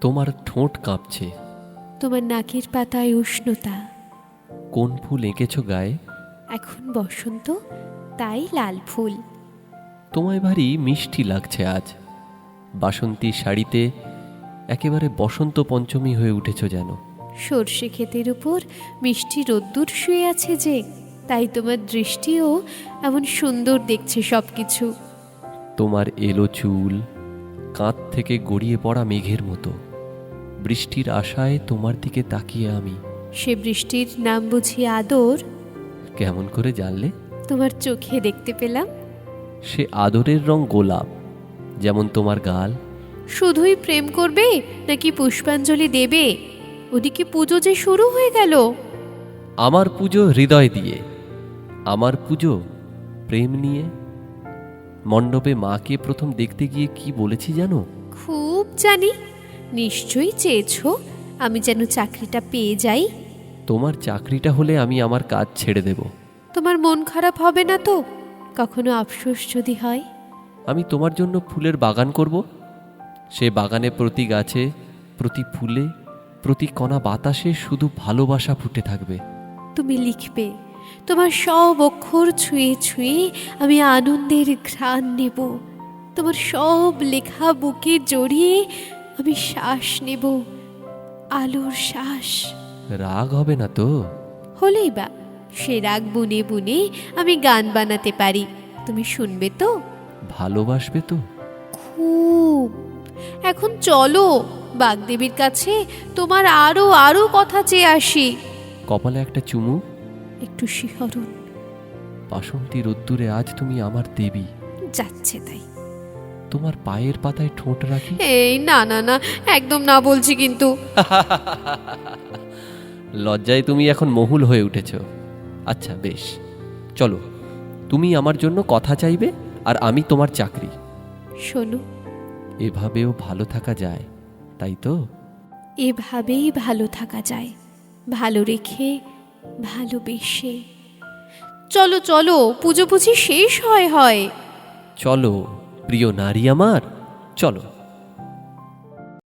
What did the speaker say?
তোমার ঠোঁট কাঁপছে। তোমার নাকের পাতায় উষ্ণতা। কোন ফুল এঁকেছ গায়ে? এখন বসন্ত তাই লাল ফুল। তোমায় ভারী মিষ্টি লাগছে আজ। বাসন্তী শাড়িতে একেবারে বসন্ত পঞ্চমী হয়ে উঠেছ যেন। সর্ষে ক্ষেতের উপর মিষ্টি রোদ্দুর শুয়ে আছে যে। তাই তোমার দৃষ্টিও এমন সুন্দর দেখছে সব কিছু তোমার এলো চুল কাঁধ থেকে গড়িয়ে পড়া মেঘের মতো। বৃষ্টির আশায় তোমার দিকে তাকিয়ে আমি। সে বৃষ্টির নাম বুঝি আদর? কেমন করে জানলে? তোমার চোখে দেখতে পেলাম। সে আদরের রং গোলাপ যেমন তোমার গাল। শুধুই প্রেম করবে নাকি পুষ্পাঞ্জলি দেবে? ওদিকে পুজো যে শুরু হয়ে গেল। আমার পুজো হৃদয় দিয়ে। আমার পুজো? প্রেম নিয়ে? মণ্ডপে মাকে প্রথম দেখতে গিয়ে কি বলেছি জানো? খুব জানি। নিশ্চয়ই চেয়েছো আমি যেন চাকরিটা পেয়ে যাই। তোমার চাকরিটা হলে আমি আমার কাজ ছেড়ে দেব। তোমার মন খারাপ হবে না তো? কখনো আফসোস যদি হয়? আমি তোমার জন্য ফুলের বাগান করব। সে বাগানে প্রতি গাছে প্রতি ফুলে প্রতি কণা বাতাসে শুধু ভালোবাসা ফুটে থাকবে। তুমি লিখবে তোমার সব অক্ষর ছুঁয়ে ছুঁয়ে আমি আনন্দের ঘ্রাণ নেব। তোমার সব লেখা বুকে জড়িয়ে আমি শ্বাস নেব। আলোর শ্বাস। রাগ হবে না তো? হলেই বা সে রাগ বুনে বুনে আমি গান বানাতে পারি। তুমি শুনবে তো? ভালোবাসবে তো? খুব। এখন চলো বাগদেবীর কাছে তোমার আরও আরও কথা চেয়ে আসি। কপালে একটা চুমু? একটু শিহরণ। বাসন্তী রোদ্দুরে আজ তুমি আমার দেবী। যাচ্ছে তাই। তোমার পায়ের পাতায় ঠোঁট রাখি? এই না না না একদম না বলছি কিন্তু। লজ্জায় তুমি এখন মহুল হয়ে উঠেছ। আচ্ছা বেশ। চলো তুমি আমার জন্য কথা চাইবে আর আমি তোমার চাকরি। শোনো। এভাবেও ভালো থাকা যায় তাই তো? এভাবেই ভালো থাকা যায়। ভালো রেখে ভালোবেসে। চলো চলো পুজো পুজি শেষ হয় হয়। চলো প্রিয় নারী আমার চলো।